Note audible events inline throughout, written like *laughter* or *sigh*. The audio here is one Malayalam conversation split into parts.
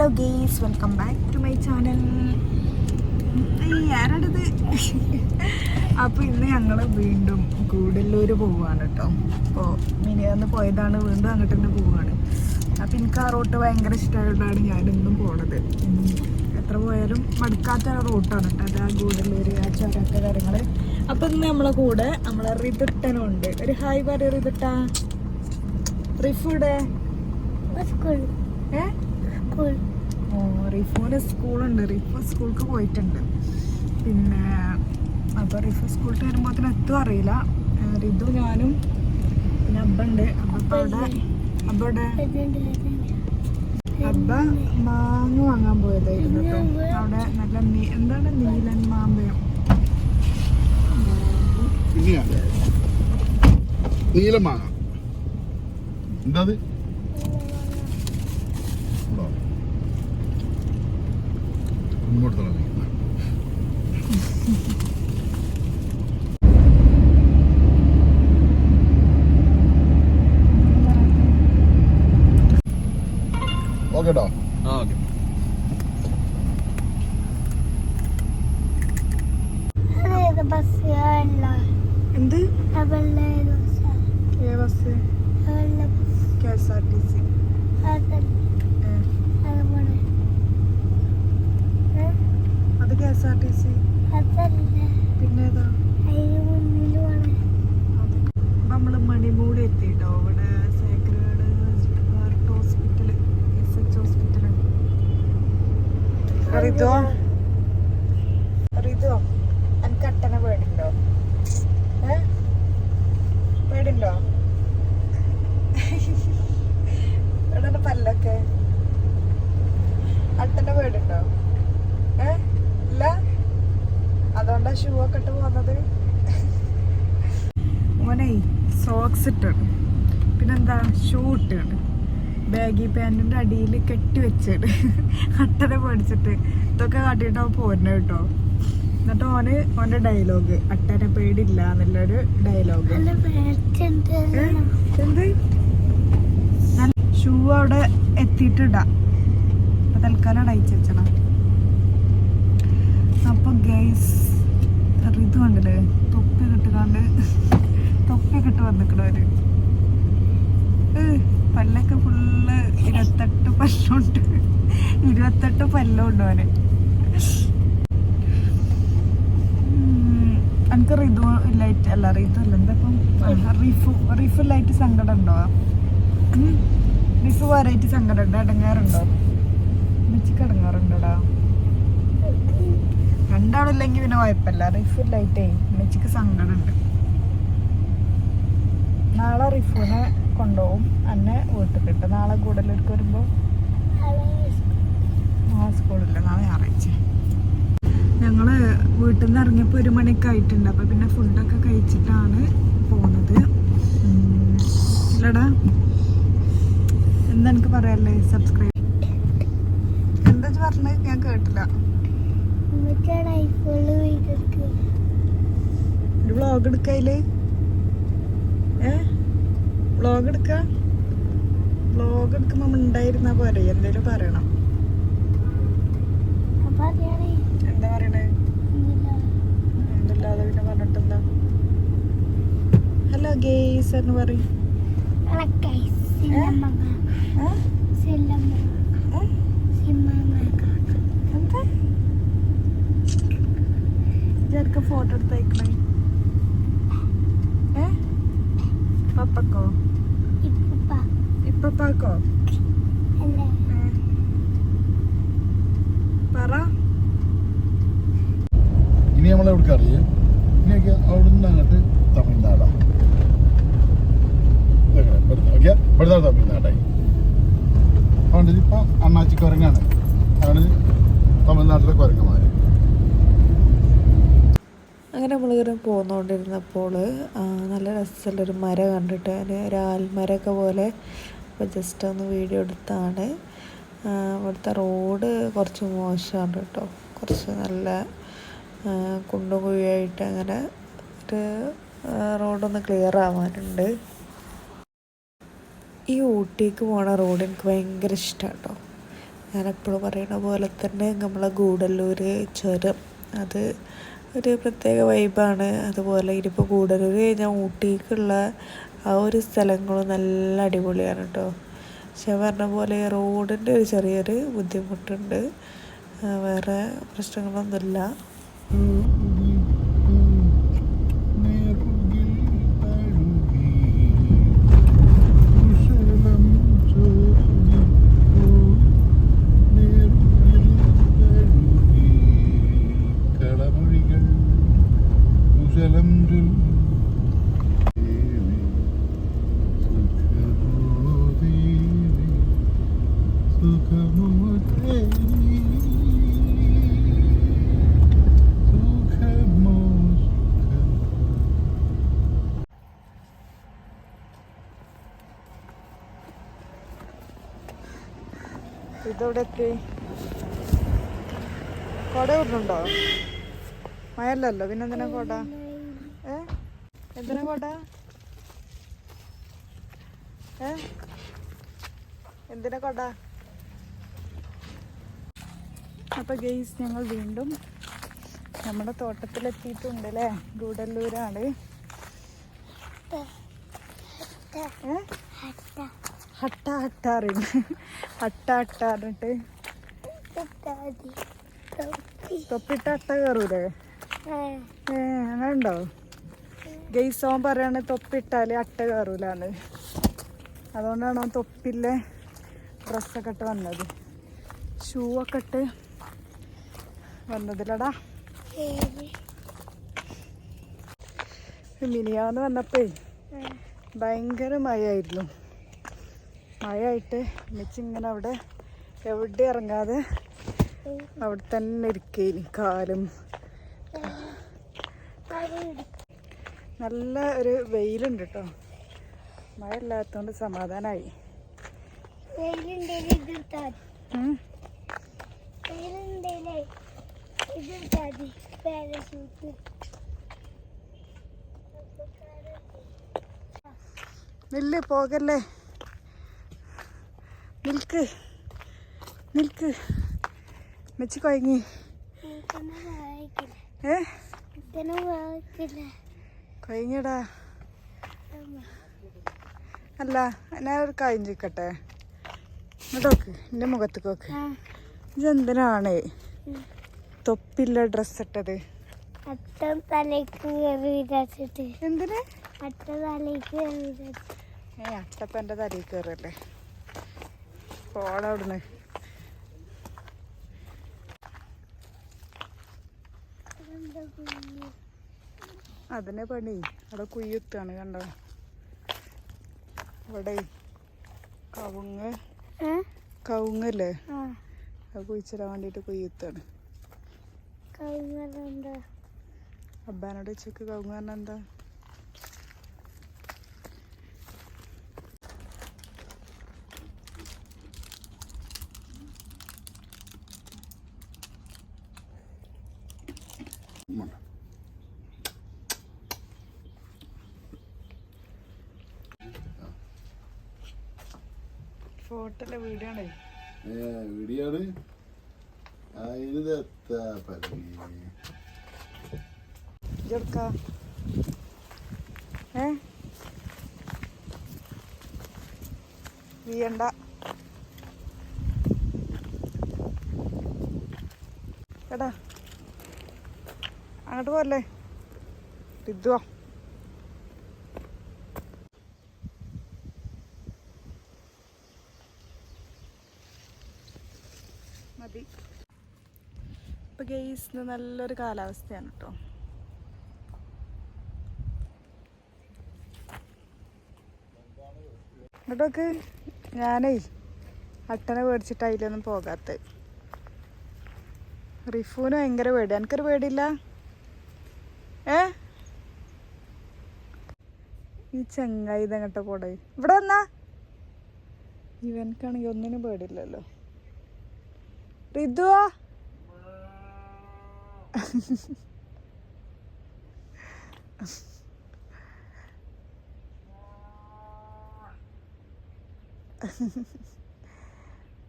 Hello guys welcome back to my channel ആരാണിത്? അപ്പോൾ ഇന്ന് ഞങ്ങൾ വീണ്ടും കൂടല്ലൂർ പോവുകയാണ് കേട്ടോ അപ്പോൾ മിനിയാന്ന് പോയതാണ് വീണ്ടും അങ്ങോട്ട് തന്നെ പോവുകയാണ് അപ്പോൾ എനിക്ക് ആ റോട്ട് ഭയങ്കര ഇഷ്ടമായതുകൊണ്ടാണ് ഞാനിന്നും പോണത്. എത്ര പോയാലും മടുക്കാത്ത റോട്ടാണ് കേട്ടോ അത് ആ ഗൂഡല്ലൂർ ആ ചുരത്തെ കാര്യങ്ങൾ അപ്പോൾ ഇന്ന് നമ്മളെ കൂടെ നമ്മളെ റിതിട്ടനുണ്ട്. ഒരു ഹായ് പറയൂ റിതുട്ട. റിഫുടെ? സ്കൂൾ ഏ? സ്കൂൾ റിഫുവിന് സ്കൂളുണ്ട്. റിഫോ സ്കൂൾക്ക് പോയിട്ടുണ്ട്. പിന്നെ അപ്പോൾ റിഫോ സ്കൂളിൽ വരുമ്പോഴത്തേന് എത്തും അറിയില്ല. റിതു ഞാനും പിന്നെ അബ്ബുണ്ട് അബ്ബ അവിടെ? അബ്ബ ഇവിടെ അബ്ബ മാങ്ങ വാങ്ങാൻ പോയതായിരുന്നു അവിടെ നല്ല നീ എന്താണ് നീലൻ മാമ്പഴം? നീലമാങ്ങ എന്താ അത് ഉണ്ടോ? ഇങ്ങോട്ട് തള്ളി. അത് K S R T C അതല്ല പിന്നെ ഏതാ അതിന് മുന്നിൽ പോണെ നമ്മൾ മണിമൂട് എത്തിയിട്ടോ ഇവിടെ sacred heart hospital S H hospital റിതോ റിതോ എനിക്ക് അട്ടനെ പേടിണ്ടോ ഏ പേടിണ്ടോ എവിടെ പല്ലൊക്കെ അട്ടന്റെ പേടുണ്ടോ ഏ ഇല്ല അതുകൊണ്ടാ ഷൂ ഒക്കെ ഇട്ട് പോകുന്നത് ഓനെ സോക്സ് ഇട്ടാണ് പിന്നെന്താ? ഷൂ ഇട്ടാണ് ബാഗി പാന്റിന്റെ അടിയിൽ കെട്ടി വെച്ചാണ് അട്ടനെ പേടിച്ചിട്ട്. ഇതൊക്കെ കാട്ടിയിട്ട് പോരണ പോരുന്നത് കേട്ടോ. എന്നിട്ട് ഓന് ഓന്റെ ഡയലോഗ് അട്ടനെ പേടില്ല എന്നുള്ളൊരു ഡയലോഗ് എന്ത്? ഷൂ അവിടെ എത്തിയിട്ടിടാ. അപ്പം തൽക്കാലം അടയിച്ചു വെച്ചണം. അപ്പൊ തൊപ്പി കിട്ട് വന്നിക്കണവര് പല്ലൊക്കെ ഫുള്ള് ഇരുപത്തെട്ട് പല്ലുണ്ട്. ഇരുപത്തെട്ട് പല്ലുണ്ട് അവന് എനിക്ക് റിതു ഇല്ലായിട്ട് അല്ല റിതു അല്ല. എന്തപ്പം റിഫു റിഫു ഇല്ലായിട്ട് സങ്കടം ഉണ്ടോ. റിഫു വേറായിട്ട് സങ്കടം ഉണ്ടോ? അടങ്ങാറുണ്ടോ? ഉമ്മച്ചിക്ക് അടങ്ങാറുണ്ടോടാ? രണ്ടാളില്ലെങ്കിൽ പിന്നെ കുഴപ്പമില്ല. റിഫു ഇല്ലായിട്ടേ ഉമ്മച്ചിക്ക് സങ്കടമുണ്ട് നാളെ റിഫുനെ കൊണ്ടുപോകും അന്നെ വീട്ടിൽ കിട്ടും നാളെ കൂടുതലെടുക്ക് വരുമ്പോൾ നാളെ സ്കൂളില്ല നാളെ ഞായറാഴ്ച. ഞങ്ങൾ വീട്ടിൽ നിന്ന് ഇറങ്ങിയപ്പോൾ ഒരു മണിയൊക്കെ ആയിട്ടുണ്ട്. അപ്പൊ പിന്നെ ഫുഡൊക്കെ കഴിച്ചിട്ടാണ് പോകുന്നത്. ഇല്ലടാ. എന്താ എനിക്ക് പറയാല്ലേ സബ്സ്ക്രൈബ് എന്താ പറഞ്ഞത് ഞാൻ കേട്ടില്ല. ഒരു വ്ളോഗ് എടുക്കയിൽ ഏ? വ്ളോഗ് എടുക്ക? വ്ളോഗ് എടുക്കുമ്പോ ഉണ്ടായിരുന്ന പോരെ? എന്തേലും പറയണം. എന്താ പറയണേ? എന്തല്ലാതെ പിന്നെ പറഞ്ഞിട്ടെന്താ? ഹലോ ഗേസ് എന്ന് പറയും. ഫോട്ടോ എടുത്തയക്കണേ ഏ പപ്പക്കോ ഇപ്പ ഇപ്പപ്പാക്കോ. പറ ഇനി നമ്മൾ എവിടെ അറിയാം? ഇനിയൊക്കെ അവിടുന്ന് അങ്ങോട്ട് തമിഴ്നാടാ. ഇവിടുത്തെ തമിഴ്നാടായി. അതുകൊണ്ട് ഇപ്പൊ അണ്ണാച്ചി കുരങ്ങാണ് ആണ് തമിഴ്നാട്ടിലെ കുരങ്ങന്മാര്. അങ്ങനെ നമ്മൾ നമ്മളിങ്ങനെ പോന്നുകൊണ്ടിരുന്നപ്പോൾ നല്ല രസമുള്ളൊരു മരം കണ്ടിട്ട് അതിന് ഒരു ആൽമരമൊക്കെ പോലെ അപ്പോൾ ജസ്റ്റ് ഒന്ന് വീഡിയോ എടുത്താണ്. ഇവിടുത്തെ റോഡ് കുറച്ച് മോശമാണ് കേട്ടോ. കുറച്ച് നല്ല കുണ്ടും കുഴിയായിട്ട് അങ്ങനെ ഒരു റോഡൊന്ന് ക്ലിയർ ആവാനുണ്ട്. ഈ ഊട്ടിക്ക് പോണ റോഡ് എനിക്ക് ഭയങ്കര ഇഷ്ടമാണ് കേട്ടോ. ഞാനെപ്പോഴും പറയുന്ന പോലെ തന്നെ നമ്മളെ ഗൂഡല്ലൂർ ചുരം അത് ഒരു പ്രത്യേക വൈബാണ് അതുപോലെ ഇനിയിപ്പോൾ കൂടുതൽ. കഴിഞ്ഞാൽ ഊട്ടിക്കുള്ള ആ ഒരു സ്ഥലങ്ങളും നല്ല അടിപൊളിയാണ് കേട്ടോ പക്ഷെ പറഞ്ഞ പോലെ റോഡിന്റെ ഒരു ചെറിയൊരു ബുദ്ധിമുട്ടുണ്ട്. വേറെ പ്രശ്നങ്ങളൊന്നുമില്ല. ഇതെവിടെ എത്തി കൊട ഇടുന്നുണ്ടോ? മയല്ലല്ലോ പിന്നെ എന്തിനാ കൊട? ഏ? എന്തിനാ കൊട? ഏ? എന്തിനാ കൊട? അപ്പൊ ഗെയ്സ് ഞങ്ങൾ വീണ്ടും നമ്മുടെ തോട്ടത്തിലെത്തിയിട്ടുണ്ട് അല്ലേ ഗൂഡല്ലൂരാണ് ഹട്ട ഹട്ട ഹട്ട ഹട്ടാറിട്ട്. ഹട്ട ഹട്ട തൊപ്പി തൊപ്പിട്ട അട്ട കയറൂലേ ഏ അങ്ങനെ ഉണ്ടോ ഗെയ്സോൻ പറയാണ് തൊപ്പിട്ടാൽ അട്ട കയറൂലാന്ന് അതുകൊണ്ടാണ് തൊപ്പില്ലേ ഡ്രസ്സൊക്കെ ഇട്ട് വന്നത്. ഷൂ ഒക്കെ ഇട്ട് വന്നതിലടാ. മിനിയാന്ന് വന്നപ്പേ ആയിരുന്നു. ഭയങ്കര മഴയായിരുന്നു. മഴയായിട്ട് ഇങ്ങനെ അവിടെ എവിടെ ഇറങ്ങാതെ അവിടെ തന്നെ ഇരിക്കേനി കാലും. നല്ല ഒരു വെയിലുണ്ട് കേട്ടോ മഴ ഇല്ലാത്തതുകൊണ്ട് സമാധാനമായി വെയിലുണ്ടേൽ നില്ല് പോകല്ലേ? നിൽക്ക്. നിൽക്ക്. മെച്ചി കൊയങ്ങി. ഏ? കൊയങ്ങിടാ അല്ല ഞാൻ ഒരു കാര്യം ചോദിക്കട്ടെ? ഇങ്ങോട്ട് നോക്ക് എന്റെ മുഖത്തേക്ക് നോക്ക്. ഇതെന്തിനാണ്. തൊപ്പില്ല ഡ്രസ്സ് ഇട്ടത്? അട്ടം തലേക്ക് കയറി വിചാരിച്ചിട്ട് എന്തിന്? അട്ട തലേക്ക് കയറി ഏ അട്ടപ്പ എന്റെ തലയിൽ കയറല്ലേ? പോടവിടുന്ന് അതിനെ പണി. അവിടെ കുയ്യുത്താണ് കണ്ടോ? ഇവിടെ കവുങ്ങ്. കവുങ്ങല്ലേ? അത് കുഴിച്ചിടാൻ വേണ്ടിയിട്ട് കുയ്യുത്താണ്. കവുങ്ങലുണ്ട് അബ്ബാനോട് ഉച്ചയ്ക്ക് കവുങ്ങ് പറഞ്ഞാൽ എന്താ? ഫോട്ടോ വീഡിയോ ആണ് വീടിയാണ്. അതിനെത്താ പരി ഇതെടുക്ക ഏ? വീയണ്ട എടാ അങ്ങോട്ട് പോരല്ലേ ഇതുവാ മതി. ഇപ്പൊ ഗെയ്സ് നല്ലൊരു കാലാവസ്ഥയാണ് കേട്ടോ ഇങ്ങോട്ടൊക്കെ ഞാനേ അട്ടനെ പേടിച്ചിട്ട് അതിലൊന്നും പോകാത്ത റിഫുവിന് ഭയങ്കര പേടി എനിക്കൊരു പേടിയില്ല. ഏ? ഈ ചങ്ങായി ഇതെങ്ങോട്ട് പോടെ ഇവിടെ വന്നാ? ഇവനക്കാണെങ്കിൽ ഒന്നിനും പേടിയില്ലല്ലോ. റിതുവാ? *laughs*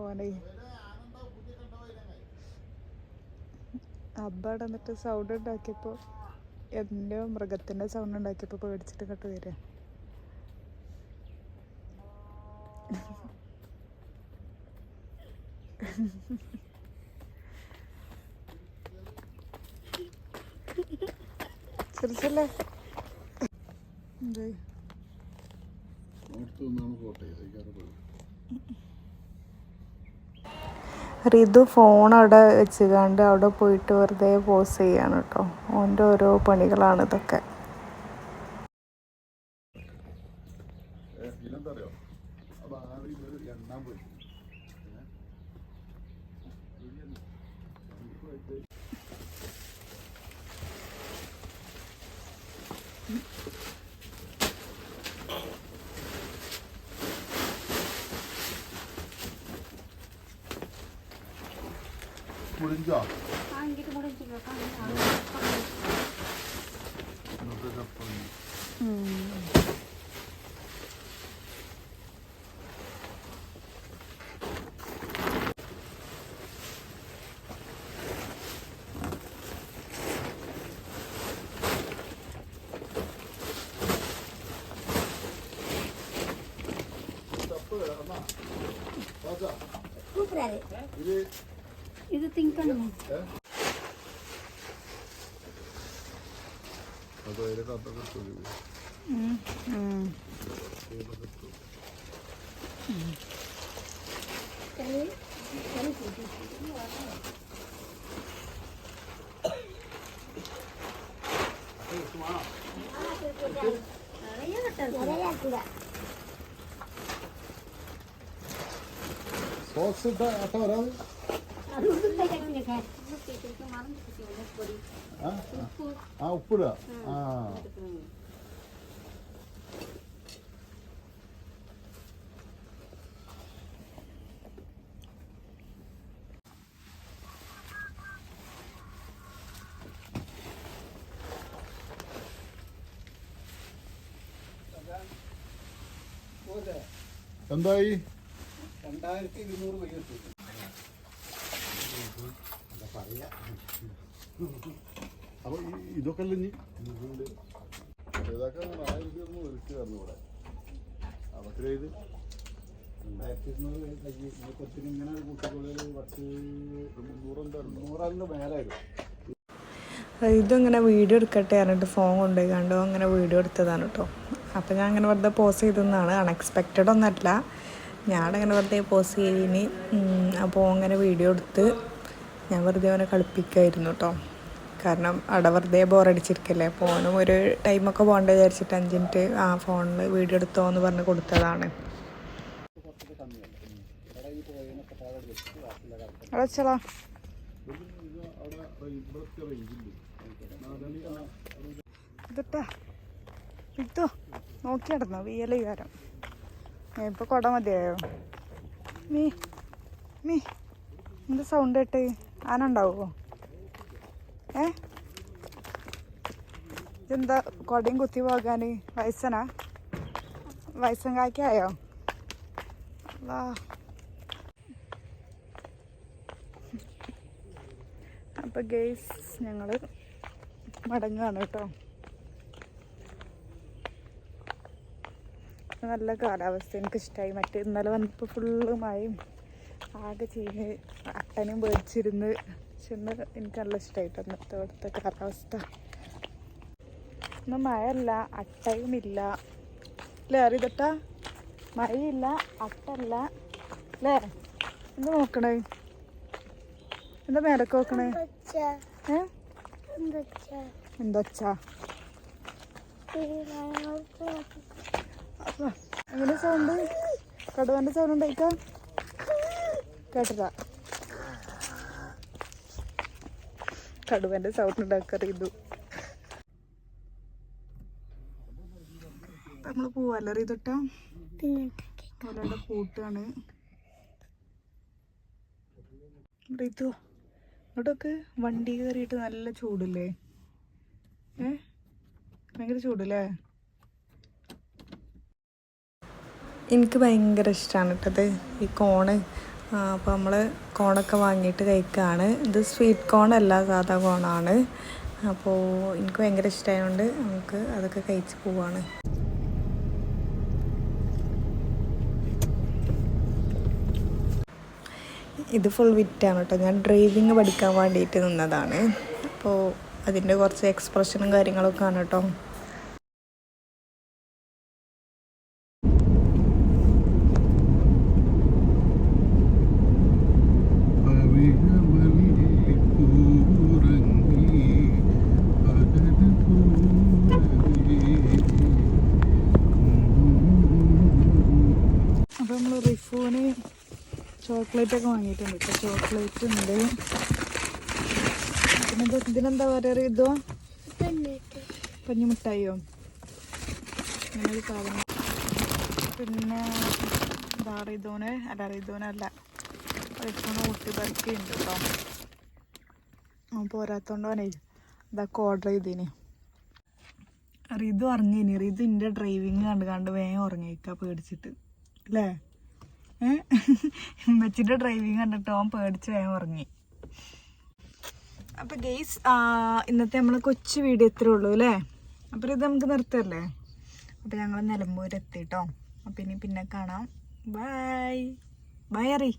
ഓനെ അബ്ബാടെ എന്നിട്ട് സൗണ്ട് ഉണ്ടാക്കിയപ്പോൾ എന്റെ മൃഗത്തിന്റെ സൗണ്ട് ഉണ്ടാക്കിയപ്പോൾ പേടിച്ചിട്ട് കട്ട് വരിക ചിരിച്ചല്ലേ എന്തായി നിന്നാണ് റിതു ഫോൺ അവിടെ വെച്ചുകൊണ്ട് അവിടെ പോയിട്ട് വെറുതെ പോസ് ചെയ്യാണ് കേട്ടോ ഓന്റെ ഓരോ പണികളാണ് ഇതൊക്കെ. ഇതെന്താ അറിയോ അപ്പൊ ആദ്യം ഇത് എണ്ണാൻ പോയി മുടിഞ്ചോ ഇന്നത്തെ ചപ്പം ഇത് തിങ്കണം സോക്സ് ഇട്ട അട്ട വരാതെ ആ? ഉപ്പിടുക ആ. എന്തായി? രണ്ടായിരത്തി ഇരുന്നൂറ് പൈസ അപ്പൊ ഈ- ഇതൊക്കെ അല്ലേ ഇനി? ഇതൊക്കെ ആയിരത്തി ഒന്ന് ഒരുക്കായിരുന്നു ഇവിടെ. അതൊക്കെ ഇത് രണ്ടായിരത്തി ഇരുന്നൂറ് കൊച്ചിന് ഇങ്ങനെ കൂട്ടിക്കൊള്ളിൽ പത്ത് മുന്നൂറെന്തായിരുന്നു നൂറാളിന് മേലായിരുന്നു ഇതിങ്ങനെ വീഡിയോ എടുക്കട്ടെ പറഞ്ഞിട്ട് ഫോൺ കൊണ്ടുപോയി കണ്ടു. അങ്ങനെ വീഡിയോ എടുത്തതാണ് കേട്ടോ. അപ്പോൾ ഞാൻ അങ്ങനെ വെറുതെ പോസ് ചെയ്തെന്നാണ്. അൺഎക്സ്പെക്റ്റഡ് ഒന്നല്ല. ഞാനങ്ങനെ വെറുതെ പോസ് ചെയ്തിന്. അപ്പോൾ അങ്ങനെ വീഡിയോ എടുത്ത് ഞാൻ വെറുതെ അവനെ കളിപ്പിക്കുമായിരുന്നു കേട്ടോ കാരണം അവിടെ വെറുതെ ബോറടിച്ചിരിക്കല്ലേ ഫോണും ഒരു ടൈമൊക്കെ പോകണ്ട വിചാരിച്ചിട്ട് അഞ്ച് മിനിറ്റ് ആ ഫോണിൽ വീഡിയോ എടുത്തോ എന്ന് പറഞ്ഞ് കൊടുത്തതാണ്. റേഞ്ചില്ല ഇതിട്ടാ. ഇട്ടോ. നോക്കി നടന്നോ. വീയല വികാരം. ഇപ്പൊ കൊട മതിയായോ? മീ. മീ. എന്താ സൗണ്ട് കേട്ട്? ആന ഉണ്ടാവുമോ ഏ? ഇതെന്താ കൊടയും കുത്തി പോകാൻ വയസ്സനാ? വയസ്സൻ കായ്ക്കായോ അല്ലാ അപ്പൊ ഗെയ്സ് ഞങ്ങൾ മടങ്ങാണ് കേട്ടോ. നല്ല കാലാവസ്ഥ. എനിക്കിഷ്ടമായി മറ്റേ ഇന്നലെ വന്നപ്പോൾ ഫുള്ള് മഴയും ആകെ ചീഞ്ഞ്. അട്ടനും പേടിച്ചിരുന്ന് ചെന്ന് എനിക്ക് നല്ല ഇഷ്ടമായിട്ട് അന്നത്തെ ഇവിടുത്തെ കാലാവസ്ഥ. ഒന്നും മഴയല്ല അട്ടയും ഇല്ല അല്ലേ അറിയതട്ടാ? മഴയില്ല അട്ടല്ല അല്ലേ? എന്താ നോക്കണേ. എന്താ മേലക്ക് നോക്കണേ? എന്താ എങ്ങനെ സൗണ്ട്? കടുവന്റെ സൗണ്ട് ഉണ്ടായിക്ക കേട്ടതാ കടുവന്റെ സൗണ്ട് ഉണ്ടാക്കറിയതു നമ്മൾ പൂവല്ലറിയതൊട്ടാ തൊട്ടോടെ കൂട്ടാണ്. റിതു ഇങ്ങോട്ടൊക്കെ വണ്ടി കയറിയിട്ട് നല്ല ചൂടില്ലേ? ഏ? ഭയങ്കര ചൂടല്ലേ? എനിക്ക് ഭയങ്കര ഇഷ്ടമാണ് കേട്ടത് ഈ കോണ്. അപ്പോൾ നമ്മൾ കോണൊക്കെ വാങ്ങിയിട്ട് കഴിക്കുകയാണ് ഇത് സ്വീറ്റ് കോൺ അല്ല സാധാ കോണാണ് അപ്പോൾ എനിക്ക് ഭയങ്കര ഇഷ്ടമായതുകൊണ്ട് നമുക്ക് അതൊക്കെ കഴിച്ച് പോവാണ്. ഇത് ഫുൾ വിറ്റാണ് കേട്ടോ ഞാൻ ഡ്രൈവിങ് പഠിക്കാൻ വേണ്ടിയിട്ട് നിന്നതാണ്. അപ്പോൾ അതിന്റെ കുറച്ച് എക്സ്പ്രഷനും കാര്യങ്ങളൊക്കെ ആണ് കേട്ടോ അപ്പോൾ നമ്മൾ റിഫൂന് ചോക്ലേറ്റ് ഒക്കെ വാങ്ങിയിട്ടുണ്ട്. ഇപ്പോൾ ചോക്ലേറ്റ് ഉണ്ട്. പിന്നെ ഇത് ഇതിനെന്താ പറയുക ഇതോ? പഞ്ഞിമിഠായിയോ അങ്ങനെ ഒരു സാധനം. പിന്നെ ഇതാ റിതോന് അല്ല റിതോനല്ല റിഫൂന് ഊട്ടി ബർക്കി ഉണ്ട് കേട്ടോ പോരാത്തോണ്ട് അവനെ ഇതൊക്കെ ഓർഡർ ചെയ്തീന്. റിതു ഉറങ്ങിനി റിതു എന്റെ ഡ്രൈവിങ് കണ്ട് കണ്ട് വേഗം ഉറങ്ങിയേക്കാ പേടിച്ചിട്ട്. അല്ലേ ഉമ്മച്ചിന്റെ ഡ്രൈവിങ് കണ്ടിട്ട് ഓൻ പേടിച്ച് വേഗം ഉറങ്ങി. അപ്പോൾ ഗെയ്സ് ഇന്നത്തെ നമ്മൾ കൊച്ചു വീഡിയോ ഇത്രേ ഉള്ളൂ അല്ലേ അപ്പോൾ ഇത് നമുക്ക് നിർത്തല്ലേ? അപ്പോൾ ഞങ്ങൾ നിലമ്പൂർ എത്തി കേട്ടോ അപ്പോൾ ഇനി പിന്നെ കാണാം. ബൈ ബൈ അറി.